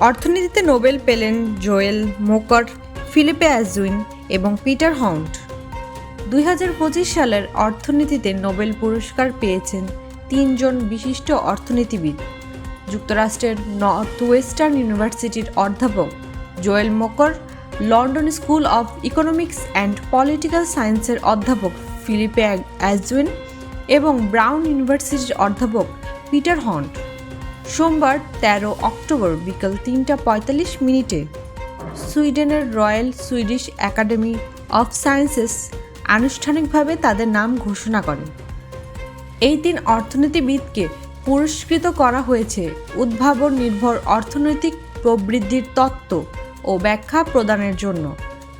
অর্থনীতিতে নোবেল পেলেন Joel মোকর, Philippe অ্যাজুইন এবং পিটার হাউন্ট। দুই সালের অর্থনীতিতে নোবেল পুরস্কার পেয়েছেন তিনজন বিশিষ্ট অর্থনীতিবিদ। যুক্তরাষ্ট্রের নর্থ ওয়েস্টার্ন ইউনিভার্সিটির অধ্যাপক Joel Mokyr, London school of economics and political সায়েন্সের অধ্যাপক ফিলিপে অ্যাজউইন এবং ব্রাউন ইউনিভার্সিটির অধ্যাপক পিটার হন্ট সোমবার তেরো অক্টোবর বিকাল তিনটা পঁয়তাল্লিশ মিনিটে সুইডেনের royal Swedish academy of sciences আনুষ্ঠানিকভাবে তাদের নাম ঘোষণা করে। এই তিন অর্থনীতিবিদকে পুরস্কৃত করা হয়েছে উদ্ভাবন নির্ভর অর্থনৈতিক প্রবৃদ্ধির তত্ত্ব ও ব্যাখ্যা প্রদানের জন্য।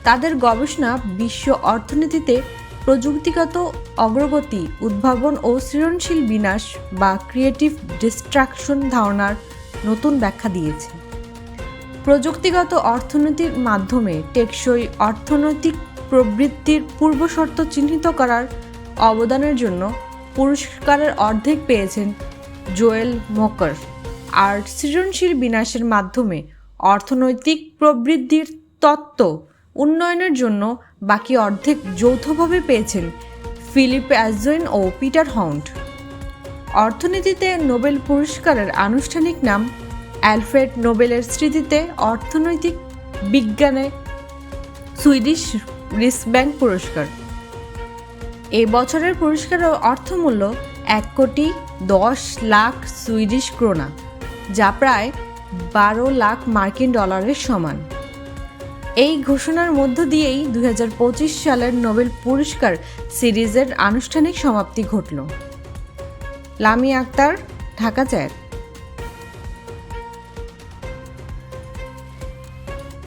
তাদের গবেষণা বিশ্ব অর্থনীতিতে প্রযুক্তিগত অগ্রগতি, উদ্ভাবন ও সৃজনশীল বিনাশ বা ক্রিয়েটিভ ডিস্ট্রাকশন ধারণার নতুন ব্যাখ্যা দিয়েছে। প্রযুক্তিগত অর্থনীতির মাধ্যমে টেকসই অর্থনৈতিক প্রবৃত্তির পূর্বশর্ত চিহ্নিত করার অবদানের জন্য পুরস্কারের অর্ধেক পেয়েছেন জোয়েল মকর। আর সৃজনশীল বিনাশের মাধ্যমে অর্থনৈতিক প্রবৃদ্ধির তত্ত্ব উন্নয়নের জন্য বাকি অর্ধেক যৌথভাবে পেয়েছেন ফিলিপ অ্যাজোইন ও পিটার হাউন্ট অর্থনীতিতে নোবেল পুরস্কারের আনুষ্ঠানিক নাম অ্যালফ্রেড নোবেলের স্মৃতিতে অর্থনৈতিক বিজ্ঞানে সুইডিশ রিসব্যাংক পুরস্কার। এ বছরের পুরস্কারের অর্থমূল্য এক কোটি দশ লাখ সুইডিশ ক্রোনা, যা প্রায় বারো লাখ মার্কিন ডলারের সমান। এই ঘোষণার মধ্য দিয়েই দু হাজার পঁচিশ সালের নোবেল পুরস্কার সিরিজের আনুষ্ঠানিক সমাপ্তি ঘটল। লামি আক্তার, ঢাকা চায়ের